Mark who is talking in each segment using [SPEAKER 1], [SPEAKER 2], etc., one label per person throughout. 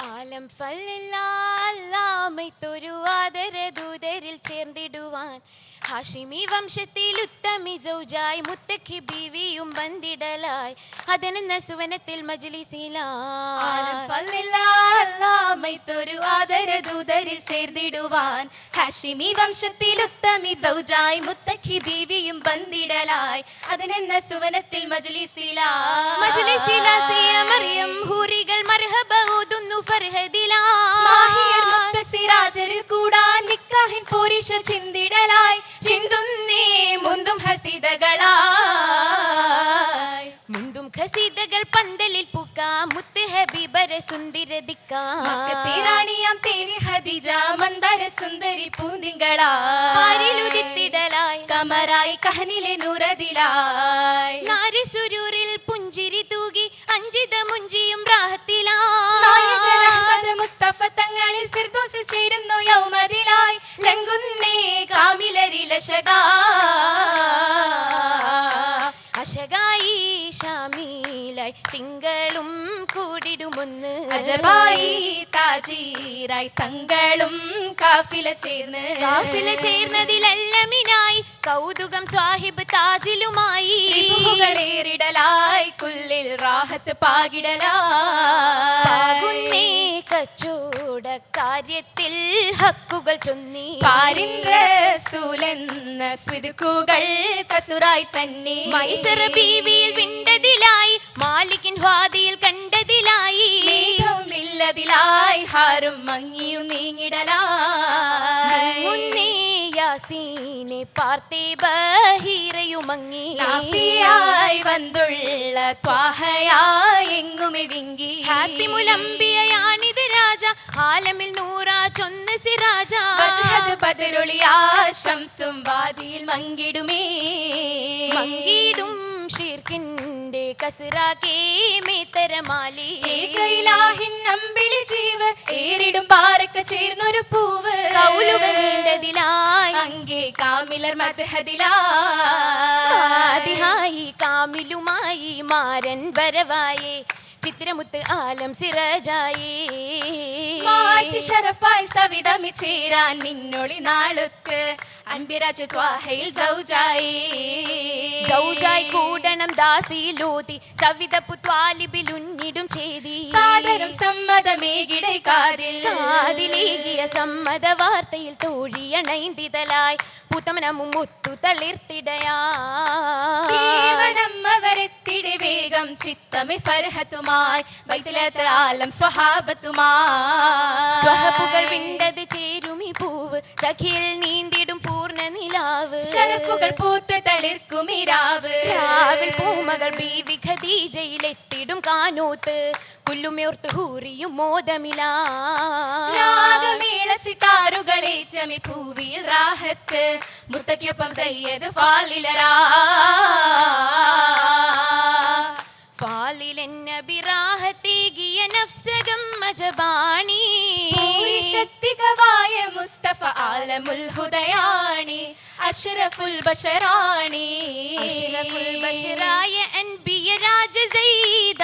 [SPEAKER 1] ആലം ഫല്ലാമൈത്തൊരു ആദര ദൂതരിൽ ചേർന്നിടുവാൻ. ഹാഷിമി വംശത്തിൽ ഉത്തമി സൗജായി മുത്തഖി ബീവിയും ബന്ദിടലായി അതെന്ന സുവനത്തിൽ
[SPEAKER 2] മജ്ലിസിലാമൈത്തൊരു ആദരദൂതരിൽ ചേർന്നിടുവാൻ. ഹാഷിമി വംശത്തിൽ ഉത്തമി സൗജായി മുത്തഖി ബീവിയും പന്തിടലായി അതിനെന്ന സുവനത്തിൽ
[SPEAKER 1] ഹൂറികൾ മർഹബ ഓതുന്നു
[SPEAKER 2] മാഹിയർ
[SPEAKER 1] ഫർഹദിലായി
[SPEAKER 2] മുത്തസിരാജരിൽ കൂടാൻ നിക്കാഹിൻ പോരിഷ ചിന്തിടലായി. ചിന്തുന്നേ മുന്തും ഹസിതകളായി.
[SPEAKER 1] മുന്തും ഖസീദകൾ പന്തലിൽ പൂക്കാം മുത്ത് ഹബീബര സുന്ദരദിക്കാം
[SPEAKER 2] മക്കത്തിറാണിയാം തേവി ഹദിജ മന്ദര സുന്ദരി പൂന്തിങ്കളായി
[SPEAKER 1] പാരിലുദിത്തിടലായി
[SPEAKER 2] കമറായി കഹനിലെ നൂറതിലായി.
[SPEAKER 1] നാരി സുരൂരിൽ പുഞ്ചിരി തൂകി അഞ്ചിത മുഞ്ചിയും റാഹത്തിലായി.
[SPEAKER 2] മുസ്തഫ തങ്ങളിൽ ഫിർദോസിൽ ചേരുന്നു യൗമതിലായി. ലംഘുന്നേ കാമിലരിലശകാ
[SPEAKER 1] അശകായി ഷാമീലായി തിങ്കളും കൂടിടുമൊന്ന്.
[SPEAKER 2] അജബായി താജീരായി തങ്ങളും കാഫില ചേർന്ന്.
[SPEAKER 1] കാഫില ചേർന്നതിലെല്ലാമിനായി കൗതുകം സ്വാഹിബ് താജിലുമായി. േറിടലായി
[SPEAKER 2] കുല്ലിൽ റാഹത്ത് പാകിടലായി.
[SPEAKER 1] പാകുന്നേ കച്ചോട കാര്യത്തിൽ ഹക്കുകൾ ചൊന്നി.
[SPEAKER 2] പാരിൻ റസൂലെന്ന സ്വിതുക്കുകൾ കസുറായി തന്നെ.
[SPEAKER 1] മൈസറ ബീവിയിൽ വിണ്ടതിലായി മാലിക്കിൻ ഹാദിയിൽ കണ്ടതിലായി.
[SPEAKER 2] ഇല്ലതിലായി ഹാരും മങ്ങിയും നീങ്ങിടലായി.
[SPEAKER 1] യാസീനെ പാർത്തേ ബഹീറയുമങ്ങി
[SPEAKER 2] കാഫിയായി വന്തുള്ള ത്വാഹയായി എങ്ങുമെ വിങ്കി
[SPEAKER 1] ഹാത്തിമുലമ്പിയാണിത് രാജ ആലമിൽ നൂറാ ചൊന്ന് സിരാജ
[SPEAKER 2] പതിരൊളിയാ ശംസും വാദിയിൽ മങ്കിടുമേ.
[SPEAKER 1] മങ്കിടും ഷീർക്കിന്റെ കസറാക്കേ മേത്തരമാലി
[SPEAKER 2] ഏകയിലാഹിൻ അമ്പിളി ജീവ് ഏറിടും പാറക്ക ചേർന്നൊരു പൂവ്.
[SPEAKER 1] കൗലുകൾ നീണ്ടതിലായി.
[SPEAKER 2] അങ്കേ കാമിലർ
[SPEAKER 1] ആദിഹായി കാമിലുമായി മാരൻ വരവായേ. ചിത്രമുത്ത് ആലം സിറജായേ.
[SPEAKER 2] ഷറഫായി സവിതമി ചേരാൻ മിന്നൊളി നാളുക്ക് അൻപിരാജ് ത്വാഹയിൽ സൗജായി.
[SPEAKER 1] സൗജായി കൂടണം ദാസിയിലൂതി സവിതപ്പു ത്വാലിബിലുന്നിടും ചെയ്തി
[SPEAKER 2] സാദരം സമ്മതമേകിടை കാതിൽ
[SPEAKER 1] കാതിലേകിയ സമ്മത വാർത്തയിൽ തോഴിയണൈന്തിതലായി പുത്തമനമും മുത്തു തളിർത്തിടയാ
[SPEAKER 2] ദേവനമ്മവരെത്തിടെ വേഗം ചിത്തമെ ഫർഹത്തുമായി ബൈത്തിലത്ത് ആലം സ്വഹാബത്തുമായി.
[SPEAKER 1] സ്വഹപ്പുകൾ വിണ്ടത് ചേരുമി പൂവ് സഖിയിൽ നീന്തിടും പൂർണ നിലാവ്.
[SPEAKER 2] ശരഫുകൾ പൂത്ത് തളിർക്കുമിരാവ്
[SPEAKER 1] രാവിൽ പൂമകൾ ബീവി ഖദീജയിലെത്തിടും കാനൂത്ത് കുല്ലുമേർത്ത് ഹൂറിയും മോദമിലാ.
[SPEAKER 2] രാഗമേള സിതാരുകളെ ചമി ഭൂവിയിൽ റാഹത്ത്. മുത്തയ്ക്കൊപ്പം സയ്യദ് ഫാലിലരാ.
[SPEAKER 1] ഫാലിലെന്നബിറാഹത്തേകിയ നഫ്സകം മജബാണി.
[SPEAKER 2] ശക്തികവായ മുസ്തഫ ആലമുൽ ഹുദയാണി. അഷ്റഫുൽ ബഷറാണി.
[SPEAKER 1] അഷ്റഫുൽ ബഷറായ അൻബിയ രാജ സൈദാണി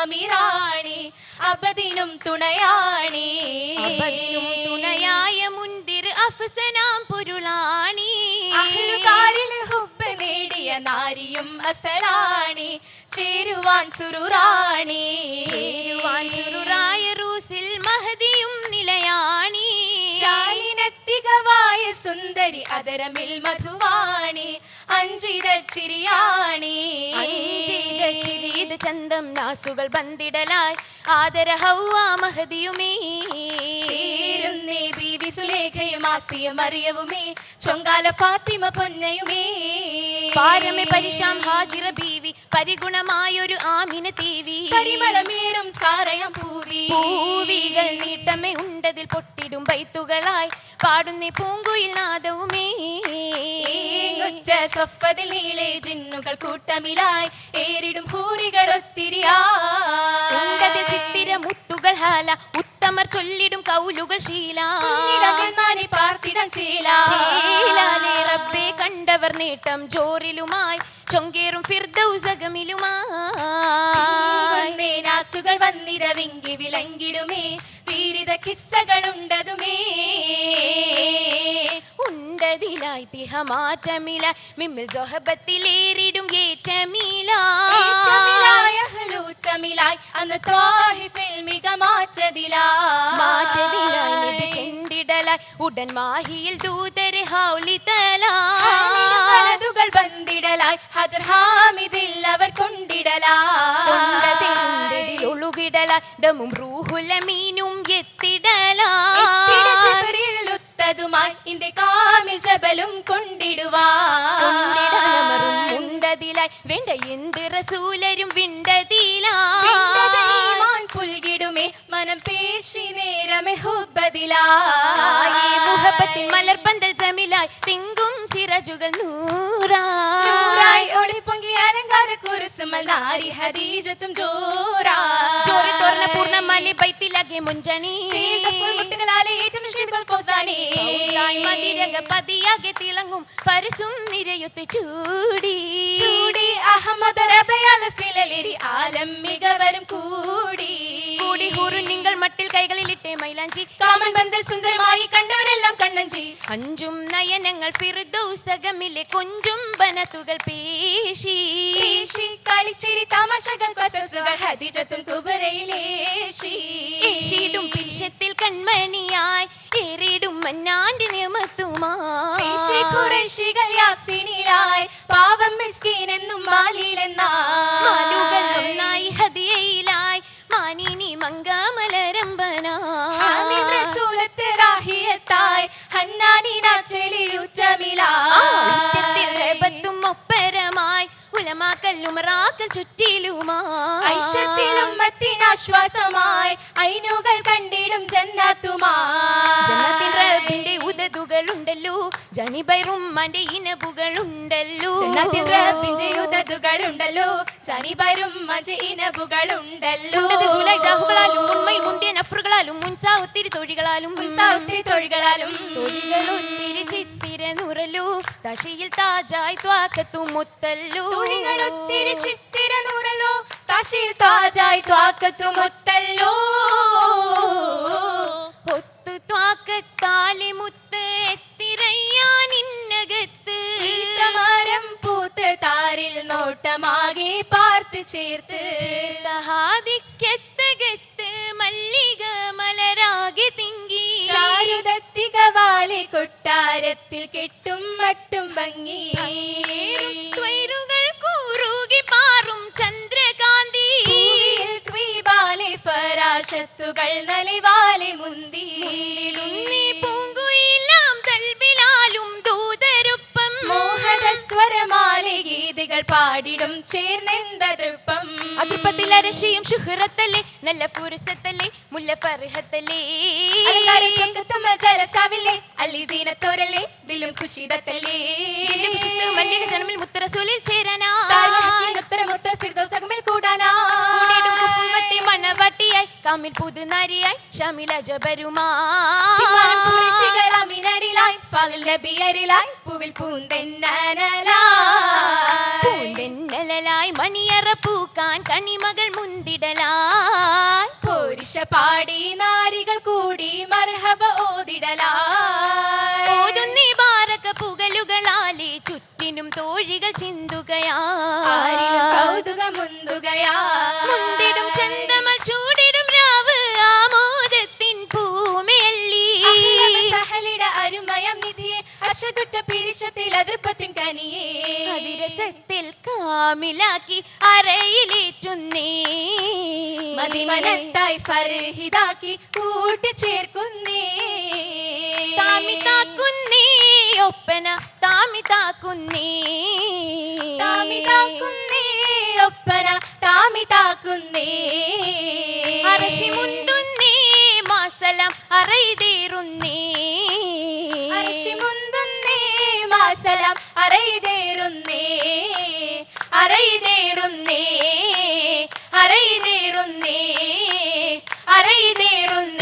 [SPEAKER 2] അമീറാണി അബദിനും തുണയാണി.
[SPEAKER 1] തുണയായ മുന്തിർ അഫ്സനാം പൊരുളാണി.
[SPEAKER 2] അഹ്ലുകാരിൽ ഹുബ്ബ് നേടിയ നാരിയും അസലാണി. ചേരുവാൻ സുറുറാണി. സുന്ദരി അതരമിൽ മധുവാണി അഞ്ചിത ചിരിയാണി.
[SPEAKER 1] ചിരിയത് ചന്തം നാസുകൾ ബന്ദിടലായി ആദര ഹൗവാ മഹദിയുമേ
[SPEAKER 2] ചേരുന്നേ ബീവി സുലേഖയും ആസിയും അറിയവുമേ. ചൊങ്കാല ഫാത്തിമ പൊന്നയുമേ.
[SPEAKER 1] പാരമെ പരിശാം ഹാജിറ ബീവി പരിഗുണമായൊരു ആമിന തീവി.
[SPEAKER 2] പരിമളമേറും സാറയം പൂവി.
[SPEAKER 1] പൂവികൾ നീട്ടമേ ഉണ്ടതിൽ പൊട്ടിടും ബൈത്തുകളായി പാടുന്ന പൂങ്കുയിൽ നാദവുമേ.
[SPEAKER 2] ഒറ്റ സ്വഫതിൽ നീളെ ജിന്നുകൾ കൂട്ടമിലായി. ഏറിടും ഭൂരികൾ
[SPEAKER 1] ഉണ്ടതിൽ ചിത്തിര മുത്തുകൾ ഹാല. ഉത്തമർ ചൊല്ലിടും കൗലുകൾ ശീല.
[SPEAKER 2] ഇടങ്ങൾ നാനി പാർത്തിടം
[SPEAKER 1] ചേലാലെ റബ്ബെ കണ്ടവർ നേട്ടം ജോറിലുമായി ചൊങ്കേറും ഫിർദൗസകമിലുമാസുകൾ
[SPEAKER 2] നാസുകൾ വന്നിത വിങ്കി വിളങ്കിടുമേ വീരിത കിസ്സകളുണ്ടതുമേ.
[SPEAKER 1] ഉണ്ടതിലായി തിഹമാറ്റമില മിമ്മിൽ ജൊഹബത്തിലേറിടും ഏറ്റമില.
[SPEAKER 2] ഏറ്റമിലായ അന്ന് മിക മാറ്റതിലായി
[SPEAKER 1] നബി ചെണ്ടിടലായി. ഉടൻ മാഹിയിൽ ദൂതരെ ഹൗലി
[SPEAKER 2] തലാതുകൾ ബന്ദിടലായി. ഹജർ ഹാമിദിൽ അവർ കൊണ്ടിടലായി.
[SPEAKER 1] ഒഴുകിടലായി. ദമും റൂഹുലമീനും എത്തിടലാ
[SPEAKER 2] എത്തിട ജിബ്രീൽ ഉത്തതുമായി ഇന്ത്യ കാമിൽ ജബലും
[SPEAKER 1] ഉണ്ടിടലമറും ഉണ്ടതിലായി. വേണ്ട എന്ത് റസൂലരും വിണ്ടതിലാ ആയേ മുഹബത്തിൻ മലർപ്പന്തൽ ജമിലായി. തിങ്കും സിറജുകൾ നൂറാ
[SPEAKER 2] നൂറായി. ഒളിപ്പൊങ്കി അലങ്കാര കുരുസുമൽ നാരി ഹദീജത്തും ജോറാ
[SPEAKER 1] ചോറി തോർന്ന പൂർണമാലി ബൈത്തിലാകെ മുഞ്ചണി.
[SPEAKER 2] മുട്ടുകളാലെ പോസാനേ
[SPEAKER 1] പൗസായി മതിരക പതിയാകെ തിളങ്ങും. പരസും നിരയൊത്ത് ചൂടി.
[SPEAKER 2] ചൂടി അഹമ്മദ് റബയാൽ ഫിലലിരി ആലം മികവരും കൂടി.
[SPEAKER 1] കൂടി ഹൂറു നിങ്ങൾ കൈകളിലിട്ടേ മൈലാഞ്ചി.
[SPEAKER 2] കാമൻ ബന്ധൽ സുന്ദരമായി കണ്ടവരെല്ലാം കണ്ണഞ്ചി.
[SPEAKER 1] അഞ്ചും നയനങ്ങൾ ഫിർദൗസകമിലെ കൊഞ്ചും ബനത്തുകൾ പേശി.
[SPEAKER 2] കളിച്ചിരി തമാശകൾ കൊസസുകൾ ഹദീജത്തും കുബരയിലേശി
[SPEAKER 1] ഏശിടും പിരിശത്തിൽ കൺമണിയായി ഏറിടും മന്നാന്റെ
[SPEAKER 2] പേശി ഖുറൈശികൾ പാവം മിസ്കീൻ എന്നും മാലിലെന്നായി
[SPEAKER 1] ഒന്നായി
[SPEAKER 2] ഹന്നാനി ും ഐശ്വര്യത്തിലും മത്തിനാശ്വാസമായി ഐനുകൾ കണ്ടിടും
[SPEAKER 1] ജന്നാത്തുമാറബിന്റെ ഉണ്ടല്ലോ ജനിബൈറുമ്മാന്റെ ഇനബുകൾ ഉണ്ടല്ലോ
[SPEAKER 2] ജന്നാത്തിൻ റബ്ബിന്റെ ഉദതുകളുണ്ടല്ലോ മജ ഇനബുകളുണ്ടല്ലോ
[SPEAKER 1] ജൂലൈ ജാഹുകളാലും ഉണ്മയിൽ മുന്തിയ നഫറുകളാലും മുൻസാ ഒത്തിരി തൊഴികളാലും.
[SPEAKER 2] ഒത്തിരി തൊഴികളാലും.
[SPEAKER 1] തൊഴികൾ ഒത്തിരി ചിത്തിര നുറലു തശയിൽ താജായി ത്വാക്കത്തു മുത്തല്ലു.
[SPEAKER 2] തൊഴികൾ ഒത്തിരി ചിത്തിര നൂറല്ലോ. താശി താജായി ത്വാക്കത്തുമൊത്തല്ലോ
[SPEAKER 1] ഒത്തു ത്വാക്കത്താലി മുത്ത് എത്തിരയ്യാനിന്നകത്ത്
[SPEAKER 2] മരം പൂത്ത് താരിൽ നോട്ടമാകെ പാർത്ത് ചേർത്ത്.
[SPEAKER 1] ഹാദിക്കത്തകത്ത്
[SPEAKER 2] കൊട്ടാരത്തിൽ കെട്ടും മട്ടും ഭംഗി.
[SPEAKER 1] കൂറുകി പാറും ചന്ദ്രകാന്തി.
[SPEAKER 2] ദ്വീപാലെ ഫരാശത്തുകൾ നലിവാലി മുന്തി. പാടിടും ചേർന്നെന്ത തൃപ്പം?
[SPEAKER 1] അതൃപ്പത്തിൽ അരശിയും ഷുഹറത്തല്ലേ നല്ല പുരുഷത്തല്ലേ മുല്ല ഫർഹത്തല്ലേ
[SPEAKER 2] ജലസാവില്ലേ അല്ലി ദീനത്തോരല്ലേ ദിലും
[SPEAKER 1] കുശിത്ത് മല്ലിക ജനമിൽ മുത്തറസൂലിൽ ചേരാനാ. മണവാട്ടിയായി കാമിൽ പുതുനാരിയായി ഷമില ജബരുമാ
[SPEAKER 2] ചിമ്മാനം ഖുറൈശികൾ അമിനരിലായി ഫാലിൽ നബിയരിലായി പൂവിൽ പൂന്തെന്നലായി
[SPEAKER 1] പൂന്തെന്നലായി മണിയറ പൂക്കാൻ കണിമകൾ മുന്തിടലായി.
[SPEAKER 2] പോരിശ പാടി നാരികൾ കൂടി മർഹബ ഓതിടലായി.
[SPEAKER 1] ഓതുന്നി ബാരക പുകലുകളാലെ ചുറ്റിനും തോഴികൾ ചിന്തുകയാ.
[SPEAKER 2] ആരിലും കൗതുകം മുന്തുകയാ
[SPEAKER 1] മുന്തിടും ചന്തമൽ കാമിലാക്കി അരയിലേറ്റുന്നേ.
[SPEAKER 2] മതിമനത്തായി ഫർഹിതാക്കി കൂട്ടിച്ചേർക്കുന്നേ.
[SPEAKER 1] ഒപ്പന താമി താക്കുന്നേ.
[SPEAKER 2] താമി താക്കുന്നേ ഒപ്പന താമി താക്കുന്നേ.
[SPEAKER 1] അരശി മുന്തുന്നേ മാസലം അറയിതേറുന്നേ.
[SPEAKER 2] അരശി മുന്തുന്നേ മാസലം സലാം അരയിതേറുന്നേ അരയിതേറുന്നേ അരയിതേറുന്നേ